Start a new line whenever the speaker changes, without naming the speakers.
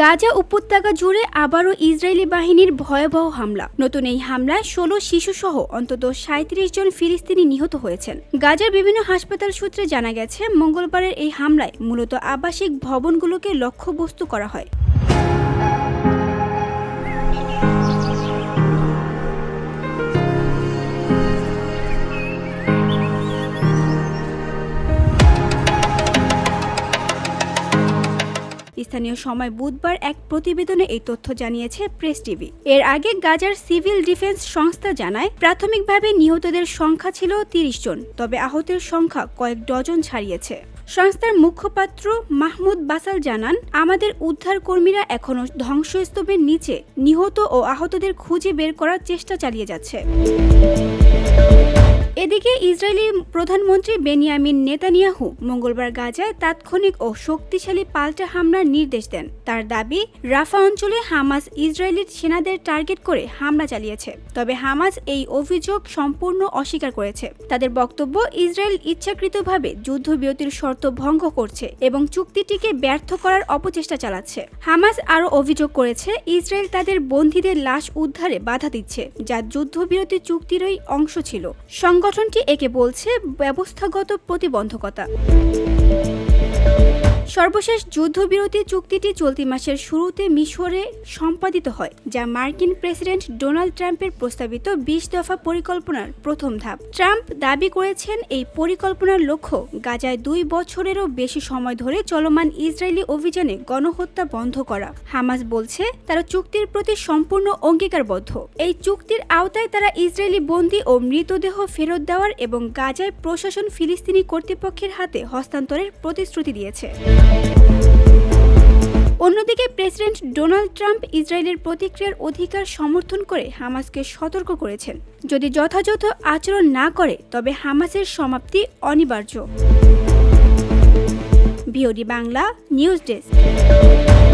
গাজা উপত্যকা জুড়ে আবারও ইসরায়েলি বাহিনীর ভয়াবহ হামলা নতুন এই হামলায় ষোলো শিশুসহ অন্তত সাঁত্রিশ জন ফিলিস্তিনি নিহত হয়েছেন গাজার বিভিন্ন হাসপাতাল সূত্রে জানা গেছে মঙ্গলবারের এই হামলায় মূলত আবাসিক ভবনগুলোকে লক্ষ্যবস্তু করা হয় স্থানীয় সময় বুধবার এক প্রতিবেদনে এই তথ্য জানিয়েছে প্রেস টিভি এর আগে গাজার সিভিল ডিফেন্স সংস্থা জানায় প্রাথমিকভাবে নিহতদের সংখ্যা ছিল তিরিশ জন তবে আহতের সংখ্যা কয়েক ডজন ছাড়িয়েছে সংস্থার মুখপাত্র মাহমুদ বাসাল জানান আমাদের উদ্ধার কর্মীরা এখনও ধ্বংসস্তূপের নিচে নিহত ও আহতদের খুঁজে বের করার চেষ্টা চালিয়ে যাচ্ছে ইসরায়েলি প্রধানমন্ত্রী বেনিয়ামিন নেতানিয়াহু মঙ্গলবার গাজায় তাৎক্ষণিক ও শক্তিশালী পাল্টা হামলার নির্দেশ দেন তার দাবি রাফা অঞ্চলে হামাস ইসরায়েলি সেনাদের টার্গেট করে হামলা চালিয়েছে তবে হামাস এই অভিযোগ সম্পূর্ণ অস্বীকার করেছে তাদের বক্তব্য ইসরায়েল ইচ্ছাকৃতভাবে যুদ্ধবিরতির শর্ত ভঙ্গ করছে এবং চুক্তিটিকে ব্যর্থ করার অপচেষ্টা চালাচ্ছে হামাস আরও অভিযোগ করেছে ইসরায়েল তাদের বন্দীদের লাশ উদ্ধারে বাধা দিচ্ছে যা যুদ্ধবিরতি চুক্তিরই অংশ ছিল সংগঠনটি একে বলছে ব্যবস্থাগত প্রতিবন্ধকতা সর্বশেষ যুদ্ধবিরতি চুক্তিটি চলতি মাসের শুরুতে মিশরে সম্পাদিত হয় যা মার্কিন প্রেসিডেন্ট ডোনাল্ড ট্রাম্পের প্রস্তাবিত বিশ দফা পরিকল্পনার প্রথম ধাপ ট্রাম্প দাবি করেছেন এই পরিকল্পনার লক্ষ্য গাজায় দুই বছরেরও বেশি সময় ধরে চলমান ইসরায়েলি অভিযানে গণহত্যা বন্ধ করা হামাস বলছে তারা চুক্তির প্রতি সম্পূর্ণ অঙ্গীকারবদ্ধ এই চুক্তির আওতায় তারা ইসরায়েলি বন্দী ও মৃতদেহ ফেরত দেওয়ার এবং গাজায় প্রশাসন ফিলিস্তিনি কর্তৃপক্ষের হাতে হস্তান্তরের প্রতিশ্রুতি দিয়েছে অন্যদিকে প্রেসিডেন্ট ডোনাল্ড ট্রাম্প ইসরায়েলের প্রতিক্রিয়ার অধিকার সমর্থন করে হামাসকে সতর্ক করেছেন যদি যথাযথ আচরণ না করে তবে হামাসের সমাপ্তি অনিবার্য ভিওডি বাংলা নিউজ ডেস্ক